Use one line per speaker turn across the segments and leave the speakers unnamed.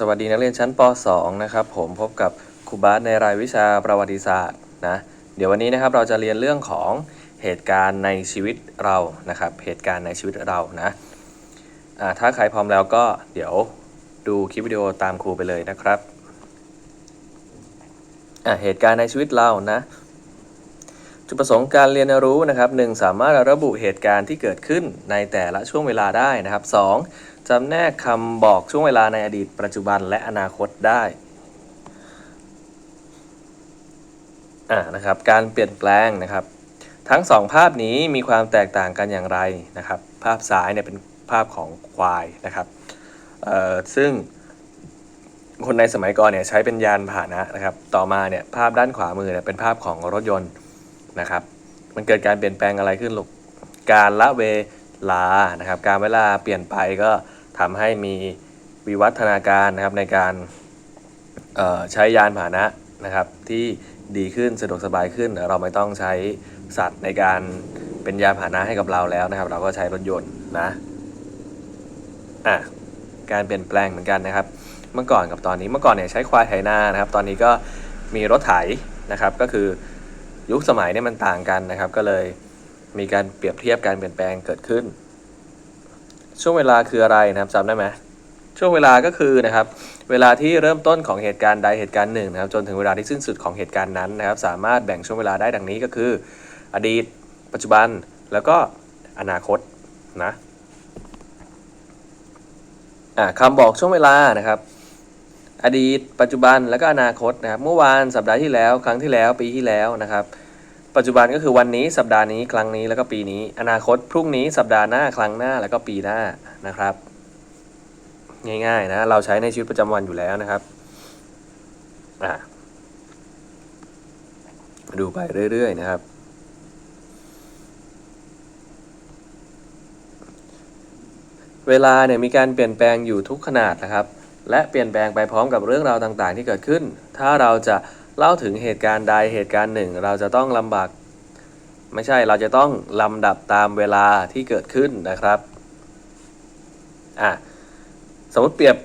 สวัสดีนักเรียนชั้นป .2 นะครับผมพบกับครูบาสในรายวิชาประวัติศาสตร์นะเดี๋ยววันนี้นะครับเราจะเรียนเรื่องของเหตุการณ์ในชีวิตเรานะครับเหตุการณ์ในชีวิตเรานะะถ้าใครพร้อมแล้วก็เดี๋ยวดูคลิปวิดีโอตามครูไปเลยนะครับเหตุการณ์ในชีวิตเรานะ จุดประสงค์การเรียนรู้นะครับหนึ่งสามารถระบุเหตุการณ์ที่เกิดขึ้นในแต่ละช่วงเวลาได้นะครับสองจำแนกคำบอกช่วงเวลาในอดีต ปัจจุบันและอนาคตได้อ่านะครับการเปลี่ยนแปลงนะครับ ทั้งสองภาพนี้มีความแตกต่างกันอย่างไรนะครับ ภาพซ้ายเนี่ยเป็นภาพของควายนะครับเอ่อซึ่งคนในสมัยก่อนเนี่ยใช้เป็นยานพาหนะนะครับ ต่อมาเนี่ยภาพด้านขวามือเนี่ยเป็นภาพของรถยนต์ นะครับ มันเกิดการเปลี่ยนแปลงอะไรขึ้นลูก การละเวลานะครับ การเวลาเปลี่ยนไปก็ทำให้มีวิวัฒนาการนะครับในการใช้ยานพาหนะนะครับ ที่ดีขึ้นสะดวกสบายขึ้น เราไม่ต้องใช้สัตว์ในการเป็นยานพาหนะให้กับเราแล้วนะครับ เราก็ใช้รถยนต์นะอะการเปลี่ยนแปลงเหมือนกันนะครับ เมื่อก่อนกับตอนนี้เมื่อก่อนเนี่ยใช้ควายไถนานะครับ ตอนนี้ก็มีรถไถนะครับก็คือ ยุคสมัยเนี่ยมันต่างกันนะครับ ก็เลยมีการเปรียบเทียบการเปลี่ยนแปลงเกิดขึ้น ช่วงเวลาคืออะไรนะครับจำได้ไหมช่วงเวลาก็คือนะครับ เวลาที่เริ่มต้นของเหตุการณ์ใดเหตุการณ์หนึ่งนะครับ จนถึงเวลาที่สิ้นสุดของเหตุการณ์นั้นนะครับ สามารถแบ่งช่วงเวลาได้ดังนี้ก็คือ อดีต ปัจจุบันแล้วก็อนาคตนะคำบอกช่วงเวลานะครับ อดีต ปัจจุบันแล้วก็อนาคตนะครับ เมื่อวานสัปดาห์ที่แล้ว ครั้งที่แล้วปีที่แล้วนะครับ ปัจจุบันก็คือวันนี้สัปดาห์นี้ครั้งนี้แล้วก็ปีนี้ อนาคตพรุ่งนี้สัปดาห์หน้าครั้งหน้าแล้วก็ปีหน้านะครับ ง่ายๆนะเราใช้ในชีวิตประจำวันอยู่แล้วนะครับอะดูไปเรื่อยๆนะครับเวลาเนี่ยมีการเปลี่ยนแปลงอยู่ทุกขนาดนะครับ และเปลี่ยนแปลงไปพร้อมกับเรื่องราวต่างๆ ที่เกิดขึ้น ถ้าเราจะเล่าถึงเหตุการณ์ใดเหตุการณ์หนึ่ง เราจะต้องลำบาก ไม่ใช่เราจะต้องลำดับตามเวลาที่เกิดขึ้นนะครับอะสมมติเปรียบ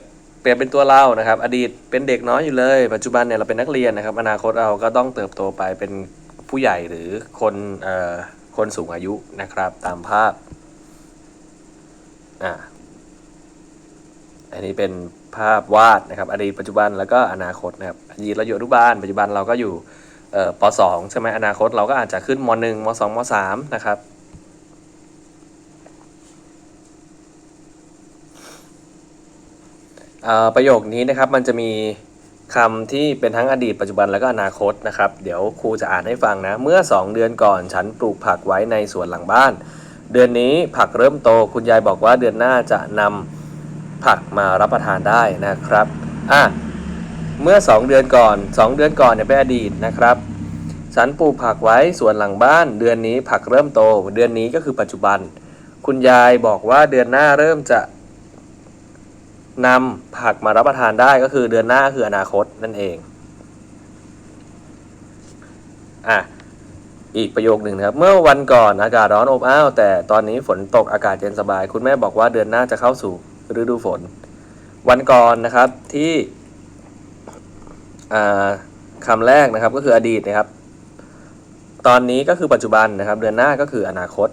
เปรียบเป็นตัวเรานะครับ อดีตเป็นเด็กน้อยอยู่เลย ปัจจุบันเนี่ยเราเป็นนักเรียนนะครับ อนาคตเราก็ต้องเติบโตไปเป็นผู้ใหญ่หรือคนเอ่อคนสูงอายุนะครับตามภาพอะอันนี้เป็น ภาพวาดนะครับอดีตปัจจุบันแล้วก็อนาคตนะครับอดีตเราอยู่อนุบาลปัจจุบันเราก็อยู่ป .2 ใช่ไหมอนาคตเราก็อาจจะขึ้นม .1 ม .2 ม .3 นะครับประโยคนี้นะครับมันจะมีคำที่เป็นทั้งอดีตปัจจุบันแล้วก็อนาคตนะครับ เดี๋ยวครูจะอ่านให้ฟังนะ เมื่อ 2 เดือนก่อนฉันปลูกผักไว้ในสวนหลังบ้าน เดือนนี้ผักเริ่มโตคุณยายบอกว่าเดือนหน้าจะนำ ผักมารับประทานได้นะครับอะเมื่อ 2 เดือนก่อน 2 เดือนก่อนเนี่ยเป็นอดีตนะครับฉันปลูกผักไว้สวนหลังบ้าน เดือนนี้ผักเริ่มโต เดือนนี้ก็คือปัจจุบัน คุณยายบอกว่าเดือนหน้าเริ่มจะนำผักมารับประทานได้ก็คือเดือนหน้าคืออนาคตนั่นเองอะอีกประโยคหนึ่งนะครับ เมื่อวันก่อนอากาศร้อนอบอ้าวแต่ตอนนี้ฝนตกอากาศเย็นสบาย คุณแม่บอกว่าเดือนหน้าจะเข้าสู่ ฤดูฝน วันก่อนนะครับที่คำแรกนะครับก็คืออดีตนะครับ ตอนนี้ก็คือปัจจุบันนะครับ เดือนหน้าก็คืออนาคต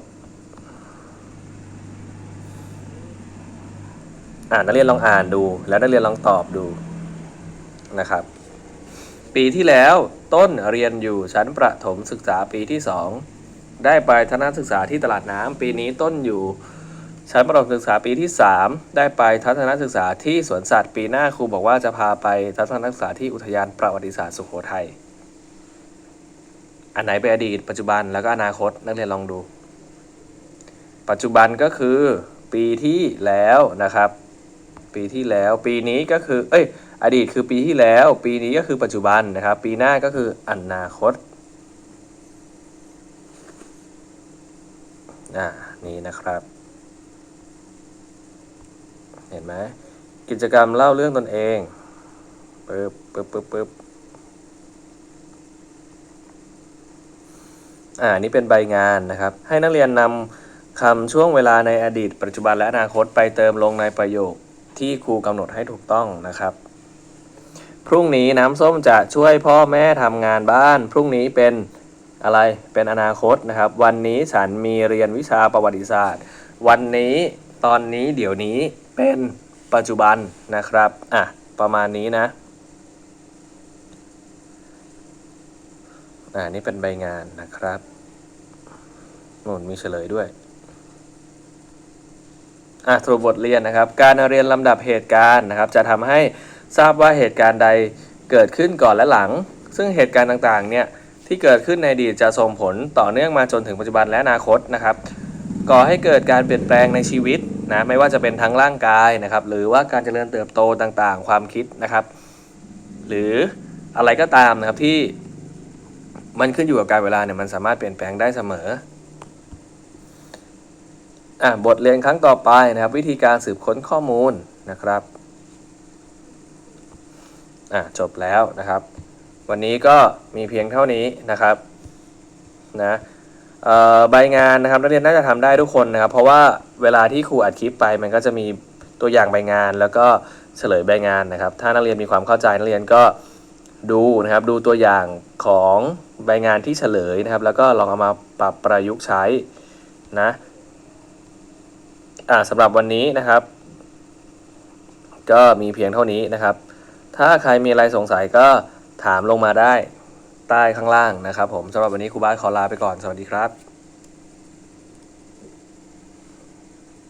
อ่านนักเรียนลองอ่านดู แล้วนักเรียนลองตอบดูนะครับ ปีที่แล้วต้นเรียนอยู่ชั้นประถมศึกษาปีที่ 2 ได้ไปทัศนศึกษาที่ตลาดน้ำปีนี้ต้นอยู่ ชั้นประถมศึกษาปีที่ 3 ได้ไปทัศนศึกษาที่สวนสัตว์ปีหน้าครูบอกว่าจะพาไปทัศนศึกษาที่อุทยานประวัติศาสตร์สุโขทัย อันไหนเป็นอดีต ปัจจุบันแล้วก็อนาคตนักเรียนลองดู ปัจจุบันก็คือปีที่แล้วนะครับ ปีที่แล้วปีนี้ก็คือ เอ้ย อดีตคือปีที่แล้ว ปีนี้ก็คือปัจจุบันนะครับ ปีหน้าก็คืออนาคตอ่านี่นะครับ ห็นไหมกิจกรรมเล่าเรื่องตนเองปึ๊บปึ๊บปึ๊บปึ๊บอ่านี่เป็นใบงานนะครับ ให้นักเรียนนำคำช่วงเวลาในอดีต ปัจจุบันและอนาคตไปเติมลงในประโยคที่ครูกำหนดให้ถูกต้องนะครับ พรุ่งนี้น้ำส้มจะช่วยพ่อแม่ทำงานบ้าน พรุ่งนี้เป็นอะไรเป็นอนาคตนะครับ วันนี้ฉันมีเรียนวิชาประวัติศาสตร์ วันนี้ตอนนี้เดี๋ยวนี้ เป็นปัจจุบันนะครับ อะ ประมาณนี้นะ อ่า นี่เป็นใบงานนะครับนู่นมีเฉลยด้วย อะสรุปบทเรียนนะครับ การเรียนลำดับเหตุการณ์นะครับ จะทำให้ทราบว่าเหตุการณ์ใดเกิดขึ้นก่อนและหลัง ซึ่งเหตุการณ์ต่างๆ เนี่ยที่เกิดขึ้นในอดีตจะส่งผลต่อเนื่องมาจนถึงปัจจุบันและอนาคตนะครับ ก่อให้เกิดการเปลี่ยนแปลงในชีวิต นะไม่ว่าจะเป็นทั้งร่างกายนะครับ หรือว่าการเจริญเติบโตต่างๆ ความคิดนะครับ หรืออะไรก็ตามนะครับที่มันขึ้นอยู่กับการเวลาเนี่ยมันสามารถเปลี่ยนแปลงได้เสมออะบทเรียนครั้งต่อไปนะครับ วิธีการสืบค้นข้อมูลนะครับอะจบแล้วนะครับ วันนี้ก็มีเพียงเท่านี้นะครับนะ ใบงานนะครับนักเรียนน่าจะทำได้ทุกคนนะครับ เพราะว่าเวลาที่ครูอัดคลิปไป มันก็จะมีตัวอย่างใบงาน แล้วก็เฉลยใบงานนะครับ ถ้านักเรียนมีความเข้าใจนักเรียนก็ดูนะครับดูตัวอย่างของใบงานที่เฉลยนะครับ แล้วก็ลองเอามาปรับประยุกต์ใช้นะอ่าสำหรับวันนี้นะครับ ก็มีเพียงเท่านี้นะครับ ถ้าใครมีอะไรสงสัยก็ถามลงมาได้ ใต้ข้างล่างนะครับผมสำหรับวันนี้ครูบาสขอลาไปก่อนสวัสดีครับ